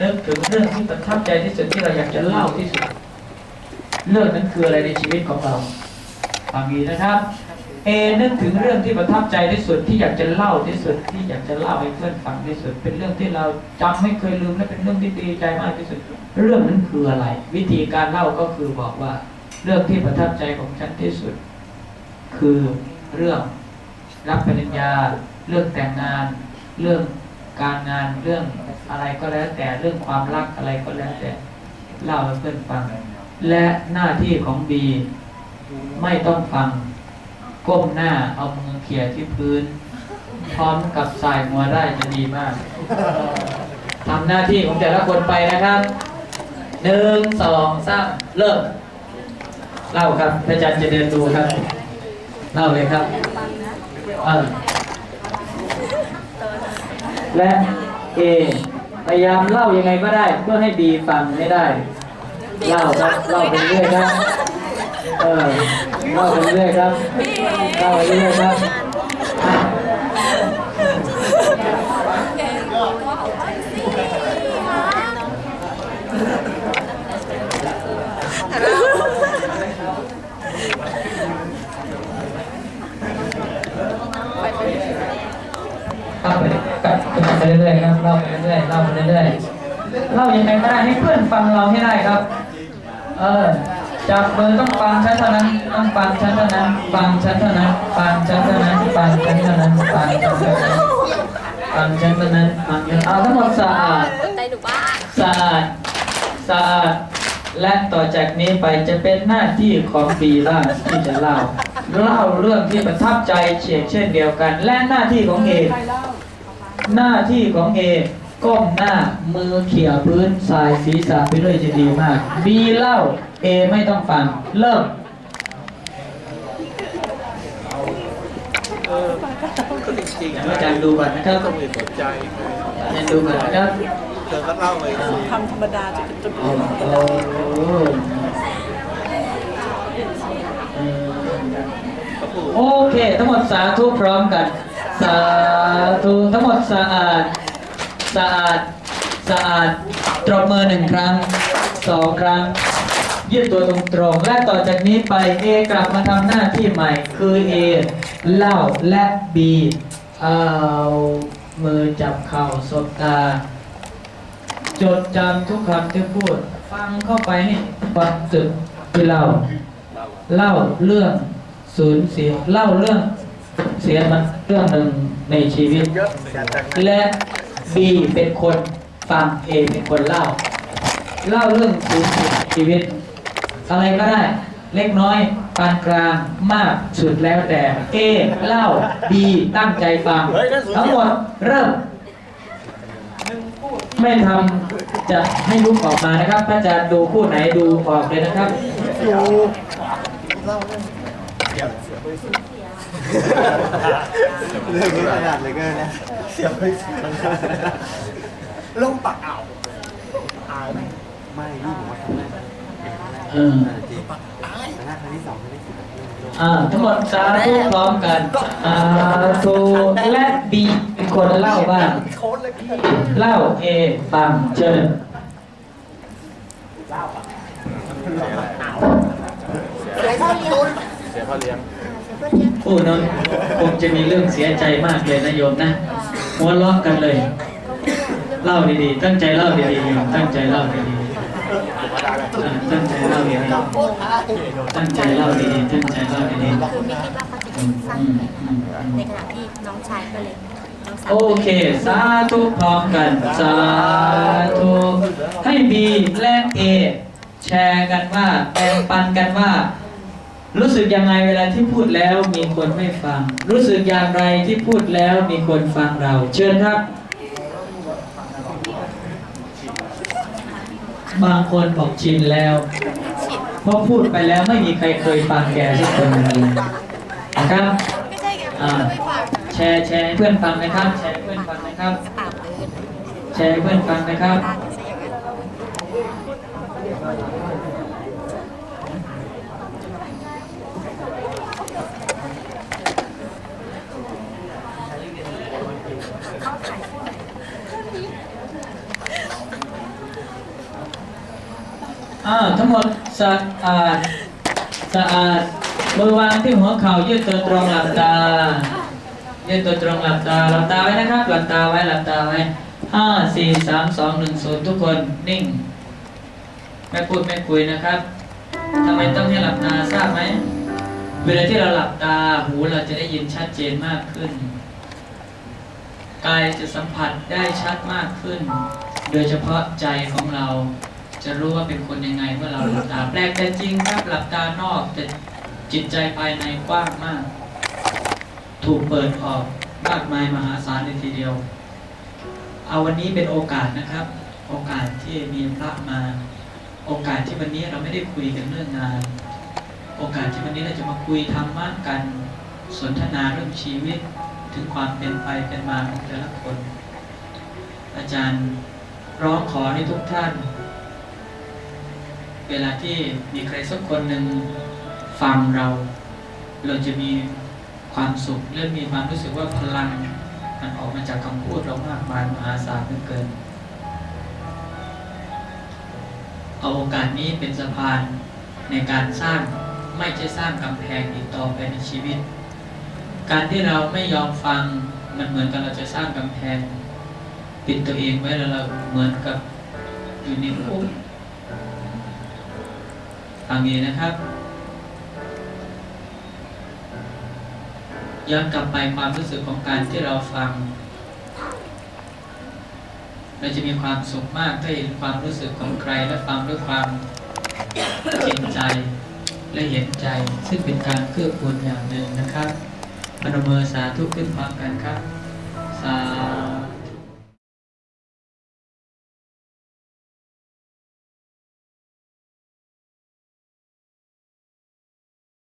นึกถึงเรื่องที่ประทับใจที่สุดที่เราอยากจะเล่าที่สุด เรื่องนั้นคืออะไรในชีวิตของเราฟังดีนะครับ เอนึกถึงเรื่องที่ประทับใจที่สุดที่อยากจะเล่าที่สุดที่อยากจะเล่าให้เพื่อนฟังที่สุด เป็นเรื่องที่เราจำไม่เคยลืมและเป็นเรื่องที่ดีใจมากที่สุด เรื่องนั้นคืออะไร วิธีการเล่าก็คือบอกว่า เรื่องที่ประทับใจของฉันที่สุด คือเรื่องรับปริญญา เรื่องแต่งงาน เรื่อง การงานเรื่องอะไรก็แล้วแต่เรื่องความรักอะไรก็แล้วแต่เล่าให้เพื่อนฟัง และหน้าที่ของบีไม่ต้องฟัง ก้มหน้าเอามือเขี่ยที่พื้น พร้อมกับสายหัวได้จะดีมากทำหน้าที่ของแต่ละคนไปนะครับหนึ่งสองสามเริ่มเล่าครับพระอาจารย์จะเดินดูครับ เล่าเลยครับ เออ และเอพยายามเล่ายังไงก็ได้ เพื่อให้บีฟังให้ได้ เล่าครับเล่าไปเรื่อยครับ เออเล่าไปเรื่อยครับเล่าไปเรื่อยครับ เล่าไปกับไปเรื่อยๆครับเล่าไปเรื่อยๆเล่าไปเรื่อยๆเล่ายังไงก็ได้ให้เพื่อนฟังเราให้ได้ครับ เออจับมือต้องฟังฉันเท่านั้นต้องฟังฉันเท่านั้นฟังฉันเท่านั้นฟังฉันเท่านั้นฟังฉันเท่านั้นฟังฉันเท่านั้นฟังฉันเท่านั้นฟังฉันเอาทั้งหมดสะอาดสะอาดสะอาดและต่อจากนี้ไปจะเป็นหน้าที่ของบีล่าที่จะเล่าเล่าเรื่องที่ประทับใจเช่นเช่นเดียวกัน และหน้าที่ของเอ หน้าที่ของเอก้มหน้ามือเขี่ยพื้นสายศีรษะไปด้วยจะดีมาก บีเล่าเอไม่ต้องฟัง เริ่มก็จริงๆอาจารย์ดูก่อนนะครับก็มีสนใจอาจารย์ดูก่อนนะครับเธอก็เล่าเลยสิทำธรรมดาจะเป็นตัวโอ้โหอืมก็พูดโอเค ทั้งหมดสาธุพร้อมกัน สาธุทั้งหมดสะอาด สะอาด สะอาดตรบมือหนึ่งครั้งสองครั้งยืดตัวตรงๆและต่อจากนี้ไป A กลับมาทำหน้าที่ใหม่ คือ A เล่าและ B เอามือจับเข่าสบตา จดจำทุกคำที่พูด ฟังเข้าไปให้ฟังสึกที่เล่า เล่าเรื่องสูญเสียเล่าเรื่อง เสียมันเรื่องหนึ่งในชีวิต และ B เป็นคนฟัง A เป็นคนเล่า เล่าเรื่องสูญเสียชีวิต อะไรก็ได้ เล็กน้อยปานกลางมากสุดแล้วแต่ A เล่า B ตั้งใจฟัง ทั้งหมดเริ่ม ไม่ทำจะให้ลุกออกมานะครับ ถ้าจะดูคู่ไหนดูออกเลยนะครับ เรื่องนี้ขนาดเลยก็นะเสียบไม่เสียบลงปากอ่าวอาวไหมไม่นี่ผมว่าครั้งแรกเออจริงแต่ถ้าครั้งที่สองครั้งที่สามอ่าทั้งหมดสาธุพร้อมกันสาธุและบีเป็นคนเล่าบ้างเล่าเอฟังเชิญเสียพ่อเลี้ยง ผู้นั้นคงจะมีเรื่องเสียใจมากเลยนะโยมนะหัวล้อกันเลย เล่าดีๆ ตั้งใจเล่าดีๆโยมตั้งใจเล่าดีๆอ่าตั้งใจเล่าดีๆตั้งใจเล่าดีๆตั้งใจเล่าดีคือไม่คิดว่าเขาจะคิดสั้นอืมเลยอืมอืมในขณะที่น้องชายก็เลยน้องสาวโอเค สาธุพร้อมกัน สาธุให้บีและเอแชร์กันว่าแบ่งปันกันว่า รู้สึกยังไงเวลาที่พูดแล้วมีคนไม่ฟัง รู้สึกอย่างไรที่พูดแล้วมีคนฟังเรา เชิญครับ บางคนบอกชินแล้วเพราะพูดไปแล้วไม่มีใครเคยฟังแกสักคนนึงเลยนะครับแชร์แชร์เพื่อนฟังนะครับ แชร์เพื่อนฟังนะครับ แชร์เพื่อนฟังนะครับ ตาจะใช่อย่างนั้น อ อ่าทั้งหมดสะอาดสะอาดมือวางที่หัวเข่ายืดตัวตรงหลับตา ยืดตัวตรงหลับตาหลับตาไว้นะครับหลับตาไว้หลับตาไว้ห้าสี่สามสองหนึ่งศูนย์ทุกคนนิ่ง ไม่พูดไม่คุยนะครับทำไมต้องให้หลับตาทราบไหมเวลาที่เราหลับตาหูเราจะได้ยินชัดเจนมากขึ้นกายจะสัมผัสได้ชัดมากขึ้น โดยเฉพาะใจของเรา จะรู้ว่าเป็นคนยังไงเมื่อเราหลับตา แปลกแต่จริงครับหลับตานอกแต่จิตใจภายในกว้างมาก ถูกเปิดออกมากมายมหาศาลเลยทีเดียว เอาวันนี้เป็นโอกาสนะครับ โอกาสที่มีพระมา โอกาสที่วันนี้เราไม่ได้คุยกันเรื่องงาน โอกาสที่วันนี้เราจะมาคุยธรรมะกันสนทนาเรื่องชีวิตถึงความเป็นไปเป็นมาของแต่ละคน อาจารย์ร้องขอให้ทุกท่าน เวลาที่มีใครสักคนหนึ่งฟังเรา เราจะมีความสุขและมีความรู้สึกว่าพลัง มันออกมาจากคำพูดเรามากมายมหาศาลเหลือเกิน เอาโอกาสนี้เป็นสะพานในการสร้างไม่ใช่สร้างกำแพงอีกต่อไปในชีวิต การที่เราไม่ยอมฟังมันเหมือนกับเราจะสร้างกำแพงปิดตัวเองไว้แล้วเราเหมือนกับอยู่ในคุก ฟังดีนะครับ ย้อนกลับไปความรู้สึกของการที่เราฟัง เราจะมีความสุขมากถ้าเห็นความรู้สึกของใครและฟังด้วยความจริงใจและเห็นใจ ซึ่งเป็นการเกื้อกูลอย่างหนึ่งนะครับพนมมือสาธุขึ้นพร้อมกันครับ สา